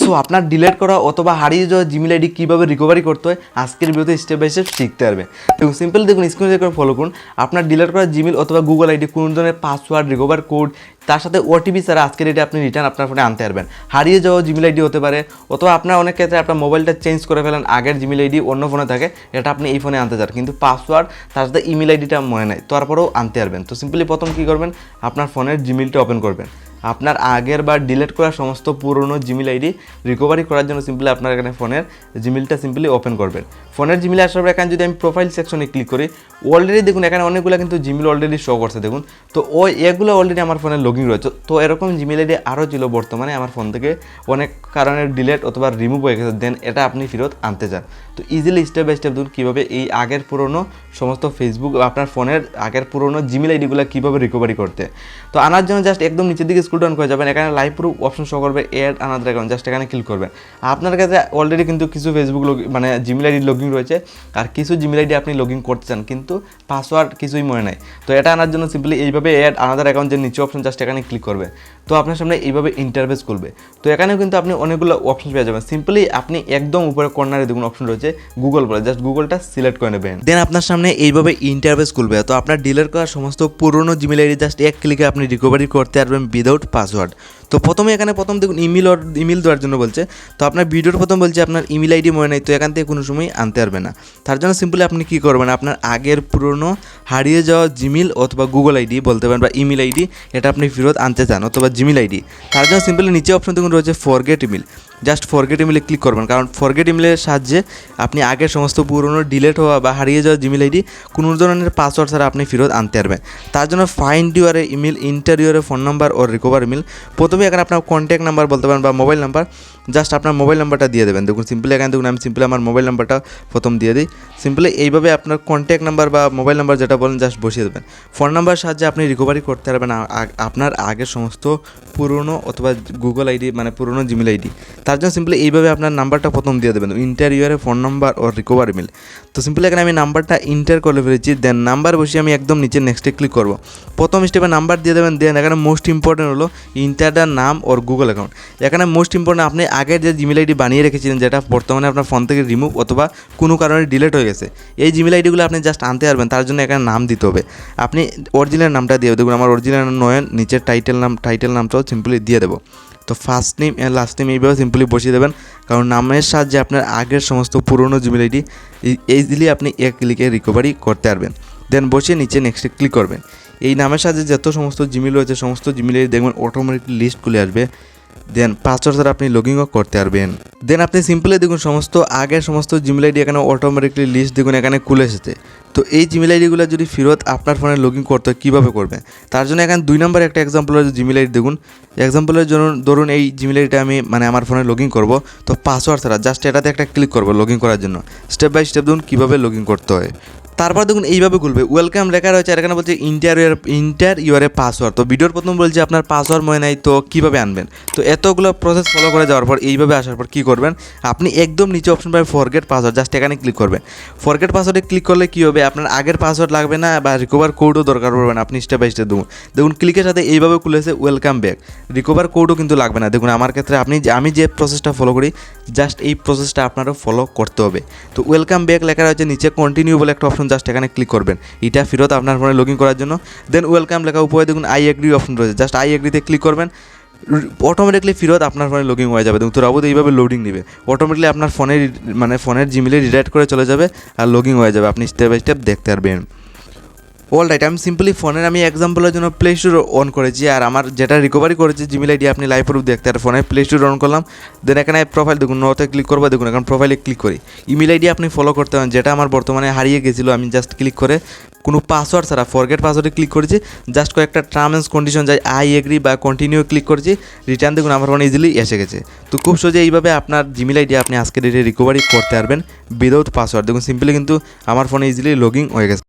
So আপনার delete করা অথবা হারিয়ে যাওয়া জিমেল আইডি কীভাবে রিকভারি করতে হয়, আজকের ভিডিওতে স্টেপ বাই স্টেপ শিখতে পারবে। দেখুন সিম্পল দেখুন স্ক্রিনে করে ফলো করুন। আপনার ডিলেট করা জিমেল অথবা গুগল আইডি কোন ধরনের পাসওয়ার্ড রিকভার কোড তার সাথে ওটিপি ছাড়া আজকের এটা আপনি রিটার্ন আপনার ফোনে আনতে পারবেন। হারিয়ে যাওয়া জিমেল আইডি হতে পারে, অথবা আপনার অনেক ক্ষেত্রে আপনার মোবাইলটা চেঞ্জ করে ফেলেন, আগের জিমেল আইডি অন্য ফোনে থাকে, এটা আপনি এই ফোনে আনতে চান। কিন্তু পাসওয়ার্ড তার সাথে ইমেল আইডিটা মনে নেয় তারপরেও আনতে পারবেন। তো সিম্পলি প্রথম কী করবেন, আপনার ফোনের জিমেলটা ওপেন করবেন। আপনার আগের বা ডিলিট করা সমস্ত পুরনো জিমেল আইডি রিকভারি করার জন্য সিম্পলি আপনার এখানে ফোনের জিমেলটা সিম্পলি ওপেন করবেন। ফোনের জিমেলে আসার পর এখানে যদি আমি প্রোফাইল সেকশনে ক্লিক করি অলরেডি দেখুন এখানে অনেকগুলো কিন্তু জিমেল অলরেডি শো করছে, দেখুন। তো ওই এগুলো অলরেডি আমার ফোনে লগিং রয়েছে। তো এরকম জিমেল আইডি আরও ছিল বর্তমানে আমার ফোন থেকে অনেক কারণে ডিলেট অথবা রিমুভ হয়ে গেছে দেন এটা আপনি ফেরত আনতে চান। তো ইজিলি স্টেপ বাই স্টেপ দেখুন কীভাবে এই আগের পুরনো সমস্ত ফেসবুক আপনার ফোনের আগের পুরনো জিমেল আইডিগুলো কীভাবে রিকভারি করতে। তো আনার জন্য জাস্ট একদম নিচের দিকে স্কুল ডাউন করে যাবেন। এখানে লাইভ প্রুফ অপশন শো করবে এড আনাদার অ্যাকাউন্ট জাস্ট এখানে ক্লিক করবেন আপনার কাছে অলরেডি কিন্তু কিছু ফেসবুক মানে জিমেল আইডি লগিং রয়েছে, আর কিছু জিমেল আইডি আপনি লগিং করতে চান, কিন্তু পাসওয়ার্ড কিছুই মনে নাই। তো এটা আনার জন্য সিম্পলি এইভাবে এড আনাদার অ্যাকাউন্ট যে নিচে অপশন জাস্ট এখানে ক্লিক করবে। তো আপনার সামনে এইভাবে ইন্টারভেস করবে। তো এখানেও কিন্তু আপনি অনেকগুলো অপশন পেয়ে যাবেন। সিম্পলি আপনি একদম উপরে কর্নারে দেখুন অপশন রয়েছে গুগল বলে জাস্ট গুগলটা সিলেক্ট করে নেবেন। দেন আপনার সামনে এইভাবে ইন্টারভেস খুলবে। তো আপনার ডিলেট করা সমস্ত পুরনো জিমেল আইডি জাস্ট এক ক্লিকে আপনি রিকভারি করতে পারবেন উইদাউট পাসওয়ার্ড তো প্রথমে এখানে প্রথম দেখুন ইমেল ইমেল দেওয়ার জন্য বলছে, তো আপনার ভিডিওর প্রথম বলছে আপনার ইমেল আইডি মনে নেই, তো এখান থেকে কোনো সময় আনতে পারবে না। তার জন্য সিম্পলি আপনি কী করবেন, আপনার আগের পুরনো হারিয়ে যাওয়া জিমেল অথবা গুগল আইডি বলতে পারেন বা ইমেল আইডি এটা আপনি ফেরত আনতে চান অথবা জিমেল আইডি তার জন্য সিম্পলি নিচে অপশন দেখুন রয়েছে ফরগেট ইমেল জাস্ট ফরগেট ইমেলে ক্লিক করবেন, কারণ ফরগেট ইমেলের সাহায্যে আপনি আগের সমস্ত পুরনো ডিলেট হওয়া বা হারিয়ে যাওয়া জিমেল আইডি কোনো ধরনের পাসওয়ার্ড ছাড়া আপনি ফেরত আনতে পারবেন। তার জন্য find your email enter your phone number O recover email প্রথমে এখানে আপনার কন্ট্যাক্ট নাম্বার বলতে পারেন বা মোবাইল নাম্বার জাস্ট আপনার মোবাইল নাম্বারটা দিয়ে দেবেন। দেখুন সিম্পলি এখানে দেখুন, আমি সিম্পলি আমার মোবাইল নাম্বারটা প্রথম দিয়ে দিই। সিম্পলি এইভাবে আপনার কন্ট্যাক্ট নাম্বার বা মোবাইল নাম্বার যেটা বলেন জাস্ট বসিয়ে দেবেন। ফোন নাম্বার সাহায্যে আপনি রিকভারি করতে পারবেন আপনার আগের সমস্ত পুরনো অথবা গুগল আইডি মানে পুরনো জিমেল আইডি তার জন্য সিম্পলি এইভাবে আপনার নাম্বারটা প্রথম দিয়ে দেবেন। Enter enter your phone number O recover email তো সিম্পলি এখানে আমি নাম্বারটা ইন্টার করে ফেলেছি দেন নাম্বার বসিয়ে আমি একদম নিচে নেক্সটে ক্লিক করব। প্রথম স্টেপে নাম্বার দিয়ে দেবেন দেন এখানে মোস্ট ইম্পর্টেন্ট হলো ইন্টারটার নাম ওর গুগল অ্যাকাউন্ট এখানে মোস্ট ইম্পর্টেন্ট আপনি আগের যে জিমেল আইডি বানিয়ে রেখেছিলেন, যেটা বর্তমানে আপনার ফোন থেকে রিমুভ অথবা কোনো কারণে ডিলেট হয়ে গেছে, এই জিমেল আইডিগুলো আপনি জাস্ট আনতে পারবেন, তার জন্য এখানে নাম দিতে হবে। আপনি অরিজিনাল নামটা দিয়ে, দেখুন আমার অরিজিনাল নয়ন নিচের টাইটেল নাম টাইটেল নামটাও সিম্পলি দিয়ে দেবো। তো first name and last name এইভাবে সিম্পলি বসিয়ে দেবেন, কারণ নামের সাহায্যে আপনার আগের সমস্ত পুরনো জিমেল আইডি ইজিলি আপনি এক ক্লিকে রিকভারি করতে পারবেন। দেন বসিয়ে নিচে নেক্সটে ক্লিক করবেন। এই নামের সাহায্যে যত সমস্ত জিমেল রয়েছে, সমস্ত জিমেল আইডি দেখবেন অটোমেটিক লিস্ট খুলে আসবে। দেন পাসওয়ার্ড ছাড়া আপনি লগ ইনও করতে পারবেন। দেন আপনি সিম্পলি দেখুন, সমস্ত আগের সমস্ত জিমেল আইডি এখানে অটোমেটিকলি লিস্ট দেখুন, এখানে খুলে এসেছে। তো এই জিমেল আইডিগুলো যদি ফেরত আপনার ফোনে লগ ইন করতে হয়, কীভাবে করবেন তার জন্য এখানে দুই নম্বর একটা এক্সাম্পল হচ্ছে জিমেল আইডি দেখুন। এক্সাম্পলের জন্য ধরুন, এই জিমেল আইডিটা আমি মানে আমার ফোনে লগ ইন করব। তো পাসওয়ার্ড ছাড়া জাস্ট এটাতে একটা ক্লিক করব লগ ইন করার জন্য। স্টেপ বাই স্টেপ দেখুন, কীভাবে লগ ইন করতে হয়। তারপর দেখুন এইভাবে খুলবে। ওয়েলকাম লেখা রয়েছে, আর এখানে বলছে enter your enter your password তো ভিডিওর প্রথম বলছে আপনার পাসওয়ার্ড মনে নাই, তো কীভাবে আনবেন? তো এতগুলো প্রসেস ফলো করে যাওয়ার পর, এইভাবে আসার পর কী করবেন? আপনি একদম নিচে অপশন পাবেন ফরগেট পাসওয়ার্ড জাস্ট এখানে ক্লিক করবেন। ফরগেট পাসওয়ার্ডে ক্লিক করলে কী হবে? আপনার আগের পাসওয়ার্ড লাগবে না, বা রিকভার কোডও দরকার পড়বে না, আপনি স্টেপ বাই স্টেপ দেখুন। দেখুন ক্লিকের সাথে এইভাবে খুলেছে ওয়েলকাম ব্যাক রিকভার কোডও কিন্তু লাগবে না। দেখুন, আমার ক্ষেত্রে আপনি আমি যে প্রসেসটা ফলো করি জাস্ট এই প্রসেসটা আপনারও ফলো করতে হবে। তো ওয়েলকাম ব্যাক লেখা রয়েছে, নিচে কন্টিনিউ বলে একটা অপশন জাস্ট এখানে ক্লিক করবেন। এটা ফেরত আপনার ফোনে লগ করার জন্য। দেন ওয়েলকাম লেখা উপরে দেখুন আই এগ্রি অপশন রয়েছে। জাস্ট আই এগ্রিতে ক্লিক করবেন। অটোমেটিকলি ফেরত আপনার ফোনে লগিং হয়ে যাবে। দেখুন তো রাবুদ এইভাবে লোডিং নেবে। অটোমেটিকলি আপনার ফোনের মানে ফোনের জিমেলে রিডাইট করে চলে যাবে আর লগিং হয়ে যাবে। আপনি স্টেপ বাই স্টেপ দেখতে পারবেন। অল রাইট আমি সিম্পলি ফোনের আমি এক্সাম্পলের জন্য প্লে স্টোর অন করেছি, আর আমার যেটা রিকভারি করেছি জিমেল আইডি আপনি লাইভ প্রুফ দেখতে আর ফোনে প্লে স্টোর অন করলাম দেন এখানে প্রোফাইল দেখুন নোতে ক্লিক করব, দেখুন, এখন প্রোফাইলে ক্লিক করি। ইমেল আইডি আপনি ফলো করতে পারেন, যেটা আমার বর্তমানে হারিয়ে গেছিল, আমি জাস্ট ক্লিক করে কোনো পাসওয়ার্ড ছাড়া ফরগেট পাসওয়ার্ডে ক্লিক করেছি জাস্ট কয়েকটা টার্ম অ্যান্ড কন্ডিশন যাই আই এগ্রি বা কন্টিনিউ ক্লিক করেছি রিটার্ন দেখুন, আমার ফোনে ইজিলি এসে গেছে। তো খুব সহজে এইভাবে আপনার জিমেল আইডি আপনি আজকে ডেটে রিকভারি করতে পারবেন উইদাউট পাসওয়ার্ড দেখুন সিম্পলি কিন্তু আমার ফোনে ইজিলি লগিং হয়ে গেছে।